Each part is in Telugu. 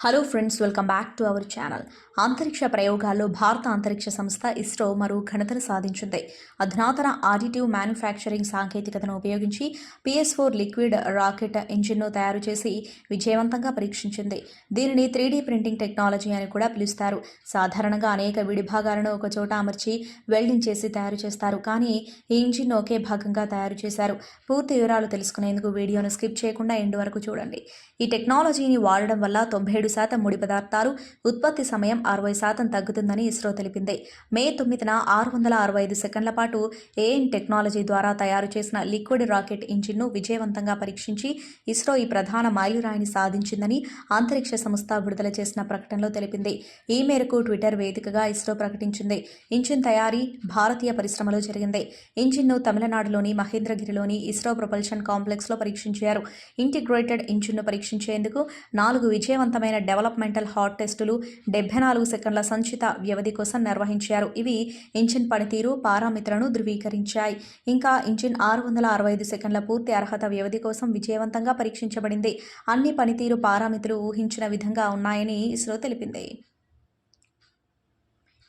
Hello friends welcome back to our channel అంతరిక్ష ప్రయోగాల్లో భారత అంతరిక్ష సంస్థ ఇస్రో మరో ఘనతను సాధించింది. అధునాతన ఆడిటివ్ మ్యానుఫ్యాక్చరింగ్ సాంకేతికతను ఉపయోగించి పిఎస్ ఫోర్ లిక్విడ్ రాకెట్ ఇంజిన్ను తయారు చేసి విజయవంతంగా పరీక్షించింది. దీనిని త్రీ ప్రింటింగ్ టెక్నాలజీ అని కూడా పిలుస్తారు. సాధారణంగా అనేక విడిభాగాలను ఒకచోట ఒక చోట అమర్చి వెల్డింగ్ చేసి తయారు చేస్తారు. కానీ ఈ ఇంజిన్ ఒకే భాగంగా తయారు చేశారు. పూర్తి వివరాలు తెలుసుకునేందుకు వీడియోను స్కిప్ చేయకుండా ఎండు వరకు చూడండి. ఈ టెక్నాలజీని వాడడం వల్ల తొంభై ఏడు శాతం ముడి పదార్థాలు ఉత్పత్తి సమయం అరవై శాతం తగ్గుతుందని ఇస్రో తెలిపింది. మే తొమ్మిదిన ఆరు వందల అరవై ఐదు సెకండ్ల పాటు ఏఎన్ టెక్నాలజీ ద్వారా తయారు చేసిన లిక్విడ్ రాకెట్ ఇంజిన్ను విజయవంతంగా పరీక్షించి ఇస్రో ఈ ప్రధాన మైలురాయిని సాధించిందని అంతరిక్ష సంస్థ విడుదల చేసిన ప్రకటనలో తెలిపింది. ఈ మేరకు ట్విట్టర్ వేదికగా ఇస్రో ప్రకటించింది. ఇంజిన్ తయారీ భారతీయ పరిశ్రమలో జరిగింది. ఇంజిన్ను తమిళనాడులోని మహేంద్రగిరిలోని ఇస్రో ప్రొపల్షన్ కాంప్లెక్స్లో పరీక్షించారు. ఇంటిగ్రేటెడ్ ఇంజిన్ను పరీక్షించేందుకు నాలుగు విజయవంతమైన డెవలప్మెంటల్ హాట్ టెస్టులు డెబ్బై నాలుగు సెకండ్ల సంచిత వ్యవధి కోసం నిర్వహించారు. ఇవి ఇంజిన్ పనితీరు పారామితులను ధృవీకరించాయి. ఇంకా ఇంజిన్ ఆరు వందల అరవై ఐదు సెకండ్ల పూర్తి అర్హత వ్యవధి కోసం విజయవంతంగా పరీక్షించబడింది. అన్ని పనితీరు పారామితులు ఊహించిన విధంగా ఉన్నాయని ఇస్రో తెలిపింది.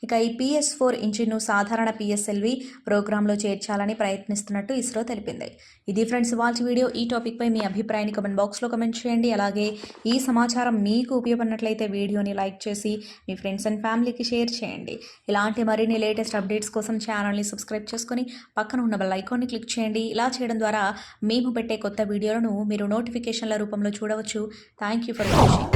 ఇక ఈ పిఎస్ ఫోర్ ఇంజిన్ను సాధారణ పిఎస్ఎల్వి ప్రోగ్రాంలో చేర్చాలని ప్రయత్నిస్తున్నట్టు ఇస్రో తెలిపింది. ఇది ఫ్రెండ్స్ వాచ్ వీడియో. ఈ టాపిక్పై మీ అభిప్రాయాన్ని కమెంట్ బాక్స్లో కమెంట్ చేయండి. అలాగే ఈ సమాచారం మీకు ఉపయోగపడినట్లయితే వీడియోని లైక్ చేసి మీ ఫ్రెండ్స్ అండ్ ఫ్యామిలీకి షేర్ చేయండి. ఇలాంటి మరిన్ని లేటెస్ట్ అప్డేట్స్ కోసం ఛానల్ని సబ్స్క్రైబ్ చేసుకుని పక్కన ఉన్న బెల్ ఐకాన్ని క్లిక్ చేయండి. ఇలా చేయడం ద్వారా మేము పెట్టే కొత్త వీడియోలను మీరు నోటిఫికేషన్ల రూపంలో చూడవచ్చు. Thank you for watching.